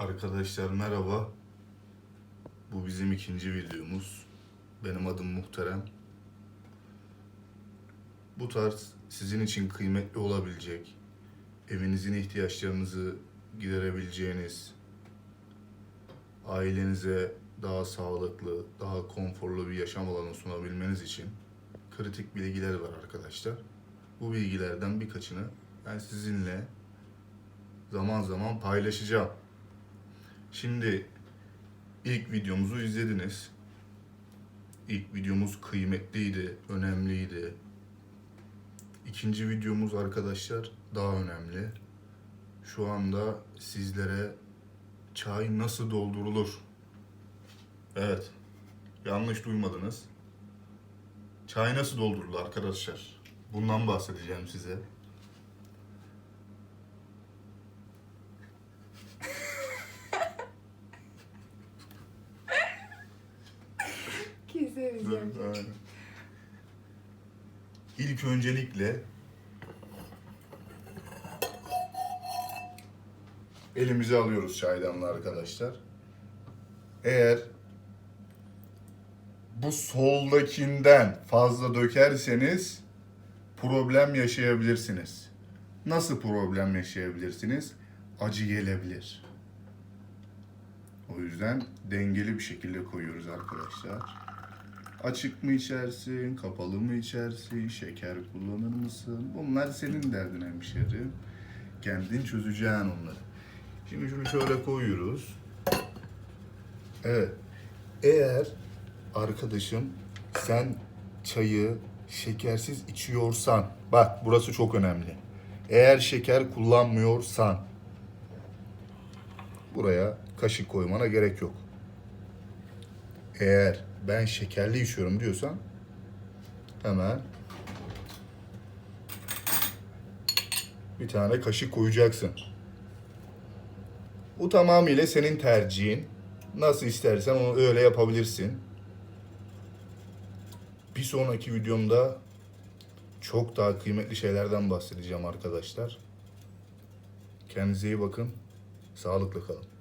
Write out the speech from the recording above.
Arkadaşlar merhaba. Bu bizim ikinci videomuz. Benim adım Muhterem. Bu tarz sizin için kıymetli olabilecek, evinizin ihtiyaçlarınızı giderebileceğiniz, ailenize daha sağlıklı, daha konforlu bir yaşam alanı sunabilmeniz için kritik bilgiler var arkadaşlar. Bu bilgilerden birkaçını ben sizinle zaman zaman paylaşacağım. Şimdi ilk videomuzu izlediniz. İlk videomuz kıymetliydi, önemliydi. İkinci videomuz arkadaşlar daha önemli. Şu anda sizlere çay nasıl doldurulur? Evet. Yanlış duymadınız. Çay nasıl doldurulur arkadaşlar? Bundan bahsedeceğim size. Aynen. İlk öncelikle elimize alıyoruz çaydanlığı arkadaşlar. Eğer bu soldakinden fazla dökerseniz problem yaşayabilirsiniz. Nasıl problem yaşayabilirsiniz? Acı gelebilir. O yüzden dengeli bir şekilde koyuyoruz arkadaşlar. Açık mı içersin, kapalı mı içersin, şeker kullanır mısın? Bunlar senin derdin hemşerim. Kendin çözeceksin onları. Şimdi şunu şöyle koyuyoruz. Evet. Eğer arkadaşım sen çayı şekersiz içiyorsan, bak burası çok önemli. Eğer şeker kullanmıyorsan buraya kaşık koymana gerek yok. Eğer ben şekerli içiyorum diyorsan hemen bir tane kaşık koyacaksın. Bu tamamıyla senin tercihin. Nasıl istersen onu öyle yapabilirsin. Bir sonraki videomda çok daha kıymetli şeylerden bahsedeceğim arkadaşlar. Kendinize iyi bakın. Sağlıklı kalın.